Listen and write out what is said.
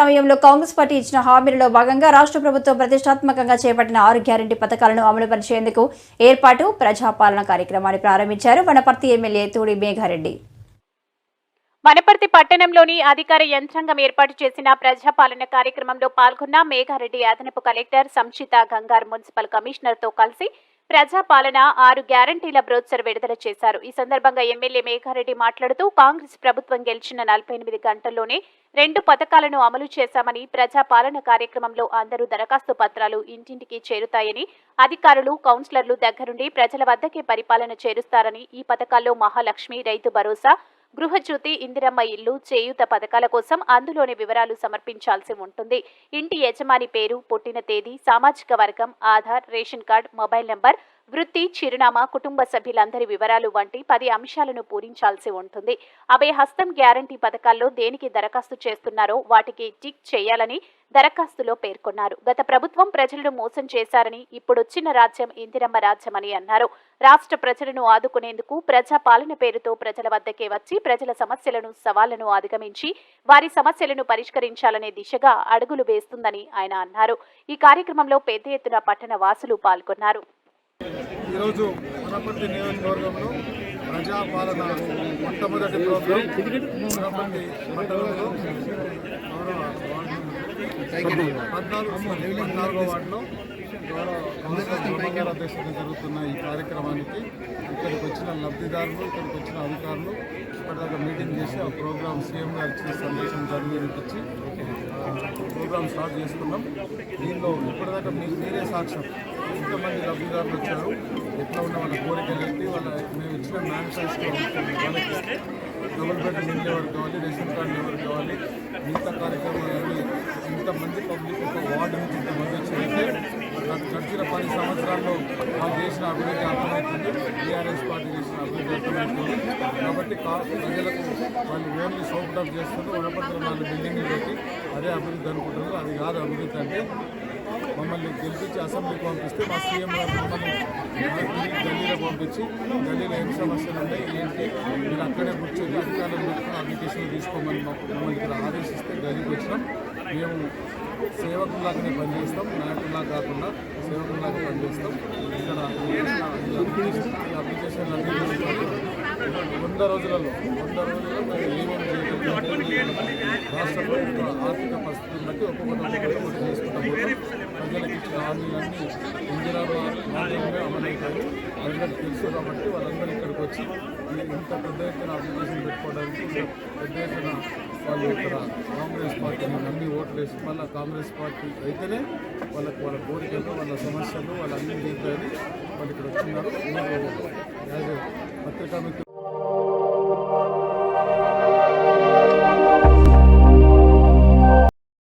సమయంలో కాంగ్రెస్ పార్టీ ఇచ్చిన హామీలలో భాగంగా రాష్ట్ర ప్రభుత్వం ప్రతిష్టాత్మకంగా చేపట్టిన ఆరు గ్యారంటీ పథకాలను అమలు పరిచేందుకు ఏర్పాటు ప్రజాపాలన కార్యక్రమాన్ని ప్రారంభించారు వనపర్తి ఎమ్మెల్యే తూడి మేఘారెడ్డి. వనపర్తి పట్టణంలోని అధికార యంత్రాంగం ఏర్పాటు చేసిన ప్రజాపాలన కార్యక్రమంలో పాల్గొన్న మేఘారెడ్డి అదనపు కలెక్టర్ సంచిత గంగార్ మున్సిపల్ కమిషనర్తో కలిసి ప్రజాపాలన ఆరు గ్యారంటీల బ్రోచర్ విడుదల చేశారు. ఈ సందర్భంగా ఎమ్మెల్యే మేఘారెడ్డి మాట్లాడుతూ కాంగ్రెస్ ప్రభుత్వం గెలిచిన నలభై ఎనిమిది గంటల్లోనే రెండు పథకాలను అమలు చేశామని ప్రజాపాలన కార్యక్రమంలో అందరూ దరఖాస్తు పత్రాలు ఇంటింటికి చేరుతాయని అధికారులు కౌన్సిలర్లు దగ్గరుండి ప్రజల వద్దకే పరిపాలన చేరుస్తారని ఈ పథకాల్లో మహాలక్ష్మి రైతు భరోసా గృహజ్యోతి ఇందిరమ్మ ఇల్లు చేయూత పథకాల కోసం అందులోని వివరాలు సమర్పించాల్సి ఉంటుంది. ఇంటి యజమాని పేరు పుట్టిన తేదీ సామాజిక వర్గం Aadhaar ration card mobile number వృత్తి చిరునామా కుటుంబ సభ్యులందరి వివరాలు వంటి పది అంశాలను పూరించాల్సి ఉంటుంది. అవే హస్తం గ్యారంటీ పథకాల్లో దేనికి దరఖాస్తు చేస్తున్నారో వాటికి టిక్ చేయాలని దరఖాస్తులో పేర్కొన్నారు. గత ప్రభుత్వం ప్రజలను మోసం చేశారని ఇప్పుడొచ్చిన రాజ్యం ఇందిరమ్మ రాజ్యమని అన్నారు. రాష్ట్ర ప్రజలను ఆదుకునేందుకు ప్రజా పాలన పేరుతో ప్రజల వద్దకే వచ్చి ప్రజల సమస్యలను సవాళ్ళను అధిగమించి వారి సమస్యలను పరిష్కరించాలనే దిశగా అడుగులు వేస్తుందని ఆయన అన్నారు. ఈ కార్యక్రమంలో పెద్ద ఎత్తున పట్టణ వాసులు పాల్గొన్నారు. ఈరోజు వనపర్తి నియోజకవర్గంలో ప్రజాపాలన మొట్టమొదటి ప్రోగ్రాం వనపర్తి మండలంలో పద్నాలుగు పద్నాలుగో వార్డులో గౌరవ కౌన్సిలర్ బ్రహ్మగారి అధ్యక్షతన జరుగుతున్న ఈ కార్యక్రమానికి ఇక్కడికి వచ్చిన లబ్ధిదారులు ఇక్కడికి వచ్చిన అధికారులు ఇప్పటిదాకా మీటింగ్ చేసి ఆ ప్రోగ్రామ్ సీఎం గారు ఇచ్చిన సందేశం జరిగిపించి ప్రోగ్రామ్ స్టార్ట్ చేసుకున్నాం దీనిలో ఇప్పటిదాకా మీకు మీరే సాక్ష్యం. ఎంతమంది లబ్ధిదారులు వచ్చారు ఎట్లా ఉన్న వాళ్ళ కోరికలు ఏంటి వాళ్ళ మేము ఇచ్చిన మేనిఫెస్టో వాళ్ళకి డబుల్ బెడ్రూమ్ ఇల్లు ఎవరు కావాలి రేషన్ కార్డు ఎవరు కావాలి మిగతా కార్యక్రమాలు ఇంతమంది పబ్లిక్ ఒక వార్డు నుంచి ఇంతమంది వచ్చారు. సంవత్సరాల్లో వాళ్ళు చేసిన అభివృద్ధి అర్థమవుతుంది. టీఆర్ఎస్ పార్టీ చేసిన అభివృద్ధి అర్థమవుతుంది. కాబట్టి ప్రజలకు వాళ్ళు ఓన్లీ సోపడప్ చేస్తున్నారు వనపత్రం వాళ్ళు బిల్డింగ్లు పెట్టి అదే అభివృద్ధి అనుకుంటున్నారు. అది కాదు అభివృద్ధి అంటే మమ్మల్ని గెలిపించి అసెంబ్లీకి పంపిస్తే మా సీఎం గారు మమ్మల్ని ఢిల్లీలో పంపించి ఢిల్లీలో ఏం సమస్యలు ఉన్నాయి ఏంటి? మీరు అక్కడే కూర్చొని అధికారులు అప్లికేషన్ తీసుకోమని మమ్మల్ని ఇక్కడ ఆదేశిస్తే గదికి వచ్చినాం. మేము సేవకులాగానే పనిచేస్తాం నాయకుల్లా కాకుండా సేవకులాగా పనిచేస్తాం. ఇక్కడ ఈ అప్లికేషన్ వంద రోజులలో వంద రోజుల్లో మేము రాష్ట్ర ప్రభుత్వ ఆర్థిక పరిస్థితులు బట్టి ఒక్కొక్క చేసుకుంటాం. ప్రజలకు ఇచ్చిన హామీలన్నీ ఇందిరా అమలవుతాయి అందరికి తెలుసు కాబట్టి వాళ్ళందరూ ఇక్కడికి వచ్చి ఇంత పెద్ద ఎత్తున అప్లికేషన్ పెట్టుకోవడానికి పెద్ద ఎత్తున వాళ్ళు ఇక్కడ కాంగ్రెస్ పార్టీని నమ్మి ఓట్లు వేసి మళ్ళీ కాంగ్రెస్ పార్టీ అయితేనే వాళ్ళకి వాళ్ళ కోరికలు వాళ్ళ సమస్యలు వాళ్ళ అన్ని తీరుతాయని వాళ్ళు ఇక్కడ వచ్చిన్నారు యాజ్ పత్రికా మిత్రులు